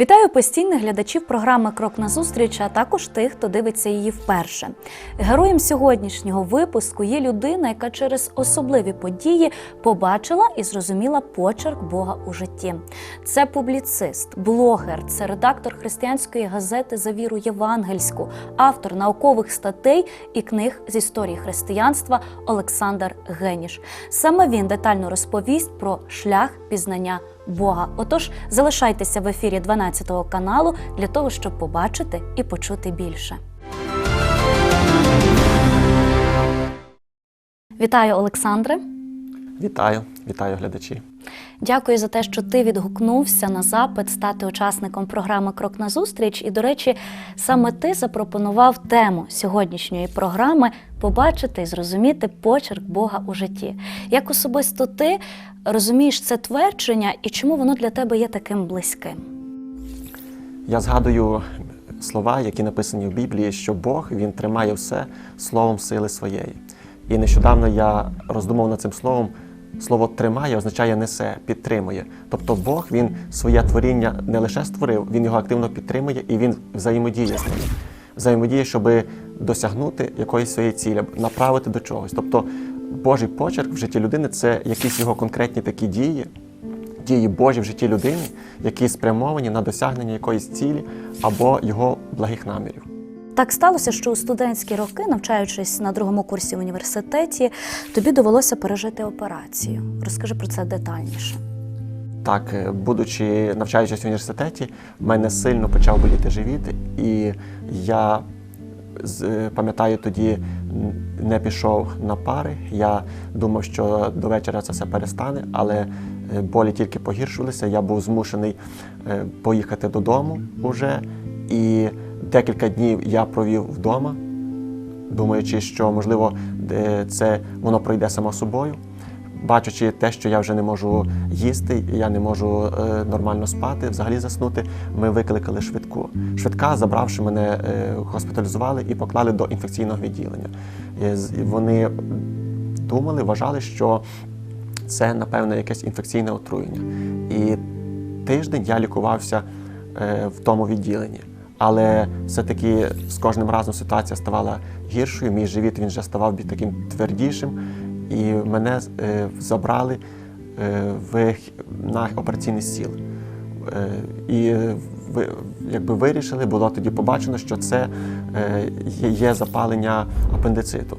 Вітаю постійних глядачів програми Крок назустріч, а також тих, хто дивиться її вперше. Героєм сьогоднішнього випуску є людина, яка через особливі події побачила і зрозуміла почерк Бога у житті. Це публіцист, блогер, це редактор християнської газети за віру євангельську, автор наукових статей і книг з історії християнства Олександр Геніш. Саме він детально розповість про шлях пізнання Бога. Отож, залишайтеся в ефірі 12 каналу для того, щоб побачити і почути більше. Вітаю, Олександре. Вітаю, вітаю глядачі. Дякую за те, що ти відгукнувся на запит стати учасником програми Крок назустріч. І, до речі, саме ти запропонував тему сьогоднішньої програми побачити і зрозуміти почерк Бога у житті. Як особисто ти розумієш це твердження і чому воно для тебе є таким близьким? Я згадую слова, які написані в Біблії, що Бог він тримає все словом сили своєї. І нещодавно я роздумав над цим словом. Слово тримає означає несе, підтримує. Тобто Бог він своє творіння не лише створив, він його активно підтримує і він взаємодіє з ним. Взаємодіє, щоб досягнути якоїсь своєї цілі, направити до чогось. Тобто Божий почерк в житті людини це якісь його конкретні такі дії, дії Божі в житті людини, які спрямовані на досягнення якоїсь цілі або його благих намірів. Так сталося, що у студентські роки, навчаючись на другому курсі в університеті, тобі довелося пережити операцію. Розкажи про це детальніше. Так, е, будучи навчаючись в університеті, в мене сильно почав боліти живіт, і я е, пам'ятаю, тоді не пішов на пари. Я думав, що до вечора це все перестане, але е, болі тільки погіршувалися. Я був змушений поїхати додому уже. І декілька днів я провів вдома, думаючи, що можливо це воно пройде само собою. Бачачи те, що я вже не можу їсти, я не можу е, нормально спати, взагалі заснути, ми викликали швидку. Швидка, забравши мене, е, госпіталізували і поклали до інфекційного відділення. Вони думали, вважали, що це, напевно, якесь інфекційне отруєння. І тиждень я лікувався е, в тому відділенні. Але все-таки з кожним разом ситуація ставала гіршою. Мій живіт він вже ставав таким твердішим, і мене е, забрали е, в, на операційний стіл. Е, і якби вирішили, було тоді побачено, що це є, запалення апендициту.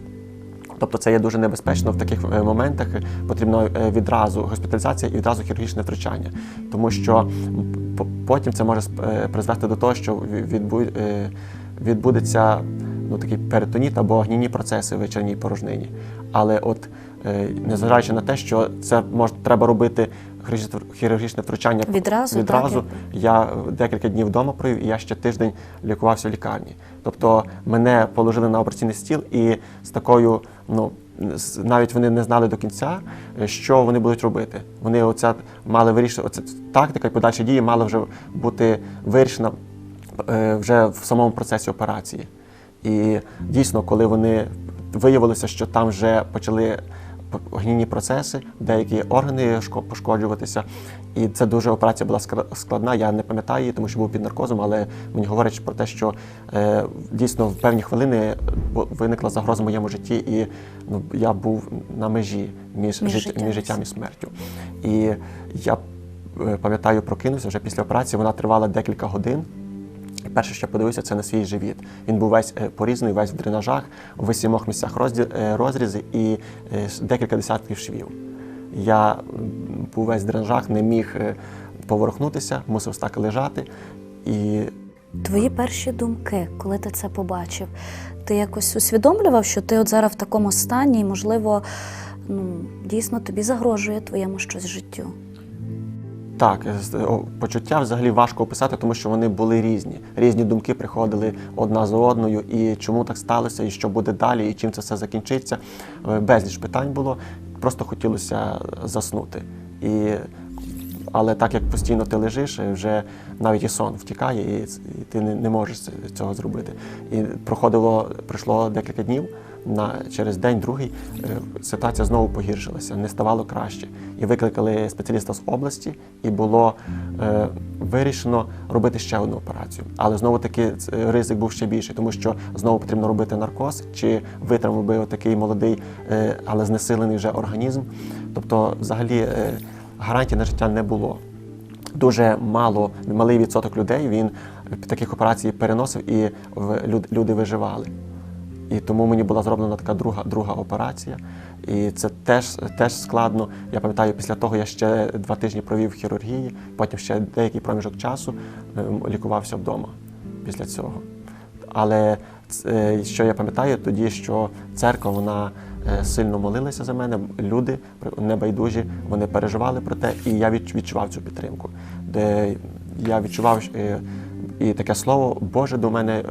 Тобто це є дуже небезпечно в таких моментах. Потрібно е, відразу госпіталізація і відразу хірургічне втручання, тому що потім це може е, призвести до того, що е, відбудеться ну, такий перитоніт або гнійні процеси в черній порожнині. Але от е, незважаючи на те, що це може треба робити хірургічне втручання Відразу, відразу якби. я декілька днів вдома провів, і я ще тиждень лікувався в лікарні. Тобто мене положили на операційний стіл, і з такою, ну навіть вони не знали до кінця, е, що вони будуть робити. Вони оця мали вирішити, оця тактика і подальші дії мали вже бути вирішена е, вже в самому процесі операції. І дійсно, коли вони виявилося, що там вже почали гнійні процеси, деякі органи шко- пошкоджуватися. І це дуже операція була складна. Я не пам'ятаю її, тому що був під наркозом, але мені говорять про те, що е, дійсно в певні хвилини виникла загроза в моєму житті, і ну, я був на межі між, Між жит- життям між життям і смертю. І я е, пам'ятаю, прокинувся вже після операції. Вона тривала декілька годин. Перше, що подивився, це на свій живіт. Він був весь е, порізаний, весь в дренажах, в сімох місцях е, розрізи і е, декілька десятків швів. Я був весь в дренажах, не міг поворухнутися, мусив так лежати. І Твої перші думки, коли ти це побачив, ти якось усвідомлював, що ти от зараз в такому стані, і, можливо, ну, дійсно тобі загрожує твоєму щось життю. Так, почуття взагалі важко описати, тому що вони були різні. Різні думки приходили одна за одною, і чому так сталося, і що буде далі, і чим це все закінчиться. Е, Безліч питань було. Просто хотілося заснути. І Але так як постійно ти лежиш, е, вже навіть і сон втікає, і, ти не можеш цього зробити. І проходило, пройшло декілька днів. На через день, другий е, ситуація знову погіршилася, не ставало краще. І викликали спеціаліста з області, і було е, вирішено робити ще одну операцію. Але знову таки ризик був ще більший, тому що знову потрібно робити наркоз, чи витримав би такий молодий, е, але знесилений вже організм. Тобто, взагалі, е, гарантій на життя не було. Дуже мало, малий відсоток людей він таких операцій переносив і люди виживали. І тому мені була зроблена така друга, друга операція. І це теж, теж складно. Я пам'ятаю, після того я ще два тижні провів в хірургії, потім ще деякий проміжок часу ем, лікувався вдома після цього. Але е, що я пам'ятаю тоді, що церква вона е, сильно молилася за мене, люди небайдужі, вони переживали про те, і я відчував цю підтримку. Де я відчував е, і таке слово Боже до мене е,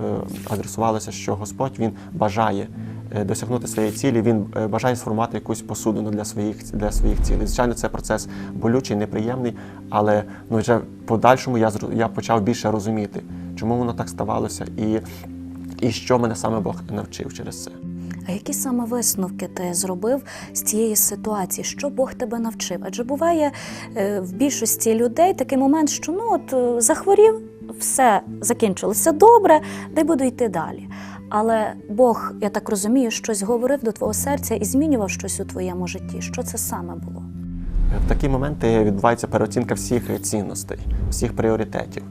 адресувалося, що Господь Він бажає е, досягнути своєї цілі, він е, бажає сформувати якусь посудину для своїх для своїх цілей. Звичайно, це процес болючий, неприємний, але ну вже в подальшому я я почав більше розуміти, чому воно так ставалося, і, і що мене саме Бог навчив через це. А які саме висновки ти зробив з цієї ситуації? Що Бог тебе навчив? Адже буває в більшості людей такий момент, що ну от захворів, все закінчилося добре, де буду йти далі. Але Бог, я так розумію, щось говорив до твого серця і змінював щось у твоєму житті. Що це саме було? В такі моменти відбувається переоцінка всіх цінностей, всіх пріоритетів.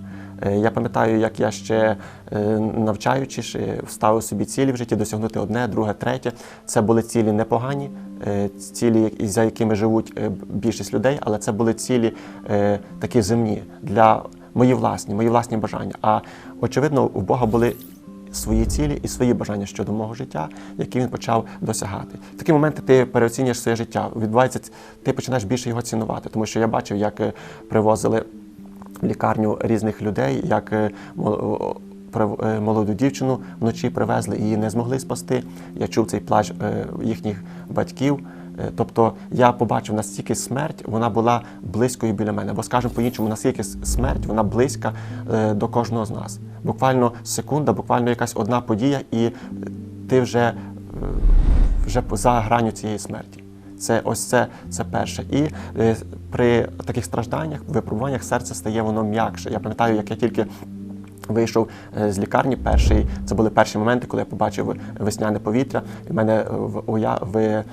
Е, Я пам'ятаю, як я ще е, навчаючись, е, ставив собі цілі в житті, досягнути одне, друге, третє. Це були цілі непогані, е, цілі, за якими живуть е, більшість людей, але це були цілі е, такі земні для мої власні, мої власні бажання. А очевидно, у Бога були свої цілі і свої бажання щодо мого життя, які він почав досягати. В такі моменти ти переоцінюєш своє життя. Відбувається, ти починаєш більше його цінувати, тому що я бачив, як е, привозили в лікарню різних людей, як е, е, молоду дівчину вночі привезли її не змогли спасти. Я чув цей плач їхніх батьків. Е, Тобто я побачив настільки смерть, вона була близькою біля мене. Бо скажемо по-іншому, наскільки смерть вона близька е, до кожного з нас. Буквально секунда, буквально якась одна подія, і е, ти вже, вже за граню цієї смерті. Це ось це, це перше. І при таких стражданнях, випробуваннях серце стає воно м'якше. Я пам'ятаю, як я тільки вийшов з лікарні, перший це були перші моменти, коли я побачив весняне повітря. І в мене в, в,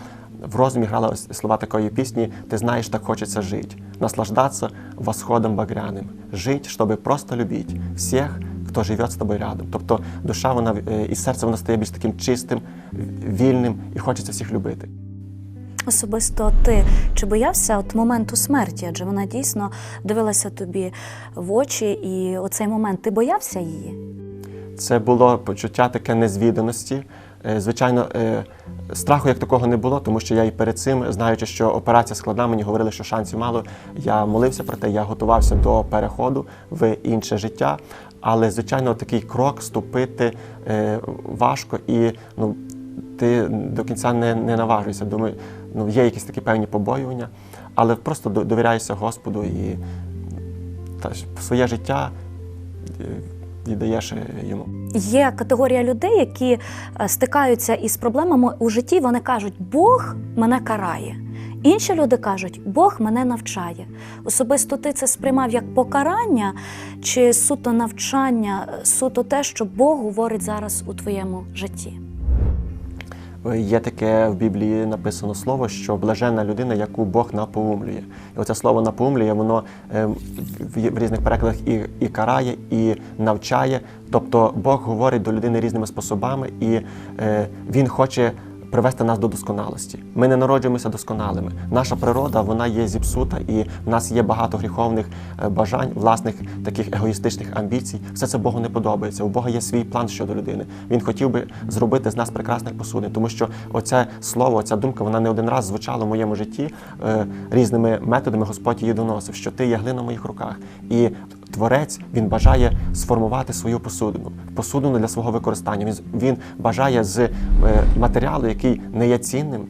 в розумі грали слова такої пісні: Ти знаєш, так хочеться жити, наслаждатися восходом багряним, жить, щоб просто любити всіх, хто живе з тобою рядом. Тобто душа вона е, і серце воно стає більш таким чистим, вільним і хочеться всіх любити. Особисто ти чи боявся от моменту смерті? Адже вона дійсно дивилася тобі в очі, і оцей момент ти боявся її? Це було почуття таке незвіданості. Е, Звичайно, е, страху як такого не було, тому що я і перед цим, знаючи, що операція складна, мені говорили, що шансів мало. Я молився про те, я готувався до переходу в інше життя. Але, звичайно, такий крок ступити е, важко і ну, ти до кінця не, не наважуєшся. Думаю, ну, є якісь такі певні побоювання, але просто до- довіряєшся Господу і та, своє життя віддаєш даєш йому. Є категорія людей, які е, стикаються із проблемами у житті. Вони кажуть, Бог мене карає. Інші люди кажуть, Бог мене навчає. Особисто ти це сприймав як покарання чи суто навчання, суто те, що Бог говорить зараз у твоєму житті. Є таке в Біблії написано слово, що блаженна людина, яку Бог напоумлює. І оце слово напоумлює, воно е, в різних перекладах і, і карає, і навчає. Тобто Бог говорить до людини різними способами, і е, Він хоче привести нас до досконалості. Ми не народжуємося досконалими. Наша природа вона є зіпсута, і в нас є багато гріховних е, бажань, власних таких егоїстичних амбіцій. Все це Богу не подобається. У Бога є свій план щодо людини. Він хотів би зробити з нас прекрасних посудин, тому що оце слово, ця думка, вона не один раз звучала в моєму житті е, різними методами. Господь її доносив, що ти є глина в моїх руках. І Творець він бажає сформувати свою посудину, посудину для свого використання. Він, він бажає з е, матеріалу, який не є цінним,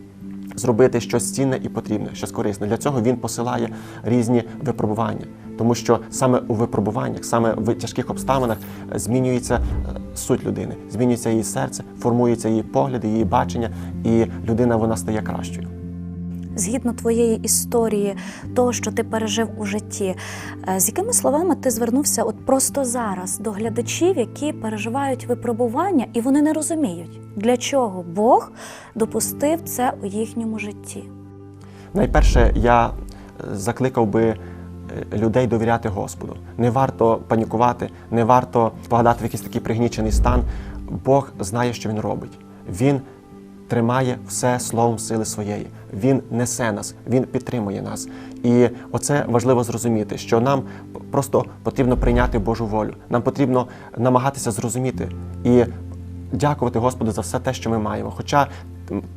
зробити щось цінне і потрібне, щось корисне. Для цього він посилає різні випробування, тому що саме у випробуваннях, саме в тяжких обставинах е, змінюється е, суть людини, змінюється її серце, формуються її погляди, її бачення, і людина вона стає кращою. Згідно твоєї історії, того, що ти пережив у житті, е, з якими словами ти звернувся от просто зараз до глядачів, які переживають випробування, і вони не розуміють, для чого Бог допустив це у їхньому житті? Найперше, я е, закликав би е, людей довіряти Господу. Не варто панікувати, не варто впадати в якийсь такий пригнічений стан. Бог знає, що він робить. Він тримає все словом сили своєї. Він несе нас, він підтримує нас. І оце важливо зрозуміти, що нам просто потрібно прийняти Божу волю. Нам потрібно намагатися зрозуміти і дякувати Господу за все те, що ми маємо. Хоча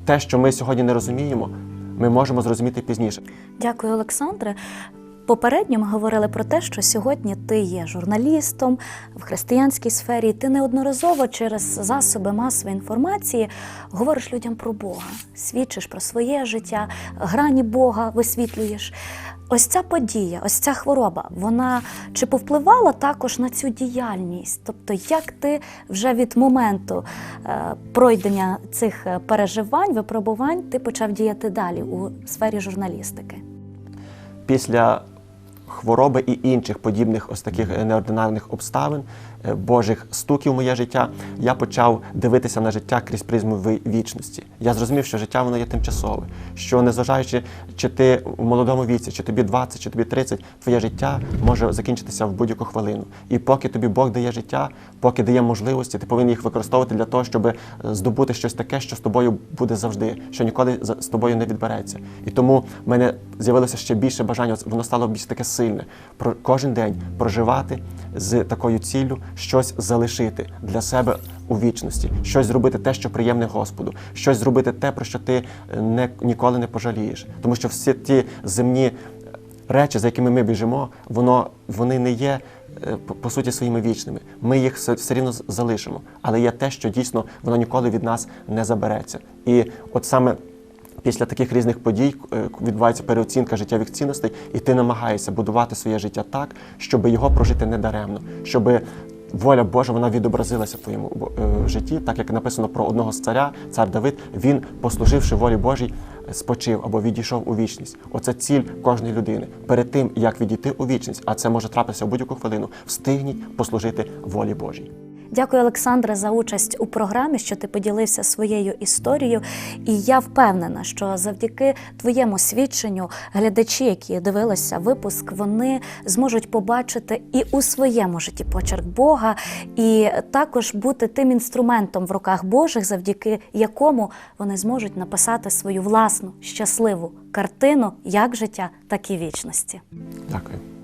те, що ми сьогодні не розуміємо, ми можемо зрозуміти пізніше. Дякую, Олександре. Попередньо ми говорили про те, що сьогодні ти є журналістом в християнській сфері. і Ти неодноразово через засоби масової інформації говориш людям про Бога, свідчиш про своє життя, грані Бога висвітлюєш. Ось ця подія, ось ця хвороба, вона чи повпливала також на цю діяльність? Тобто, як ти вже від моменту е, пройдення цих е, переживань, випробувань, ти почав діяти далі у сфері журналістики? Після хвороби і інших подібних ось таких неординарних обставин, Божих стуків в моє життя, я почав дивитися на життя крізь призму вічності. Я зрозумів, що життя воно є тимчасове, що незважаючи, чи ти в молодому віці, чи тобі 20, чи тобі 30, твоє життя може закінчитися в будь-яку хвилину. І поки тобі Бог дає життя, поки дає можливості, ти повинен їх використовувати для того, щоб е, здобути щось таке, що з тобою буде завжди, що ніколи з тобою не відбереться. І тому в мене з'явилося ще більше бажання, воно стало більш таке сильне. Про кожен день проживати з такою ціллю, щось залишити для себе у вічності, щось зробити те, що приємне Господу, щось зробити те, про що ти е, не, ніколи не пожалієш. Тому що всі ті земні речі, за якими ми біжимо, воно, вони не є е, по- суті своїми вічними. Ми їх все, рівно залишимо. Але є те, що дійсно воно ніколи від нас не забереться. І от саме. Після таких різних подій е, відбувається переоцінка життєвих цінностей, і ти намагаєшся будувати своє життя так, щоб його прожити недаремно, щоб воля Божа вона відобразилася в твоєму е, житті, так як написано про одного з царя, цар Давид, він, послуживши волі Божій, спочив або відійшов у вічність. Оце ціль кожної людини. Перед тим, як відійти у вічність, а це може трапитися в будь-яку хвилину, встигніть послужити волі Божій. Дякую, Олександре, за участь у програмі, що ти поділився своєю історією. І я впевнена, що завдяки твоєму свідченню глядачі, які дивилися випуск, вони зможуть побачити і у своєму житті почерк Бога, і також бути тим інструментом в руках Божих, завдяки якому вони зможуть написати свою власну щасливу картину як життя, так і вічності. Дякую.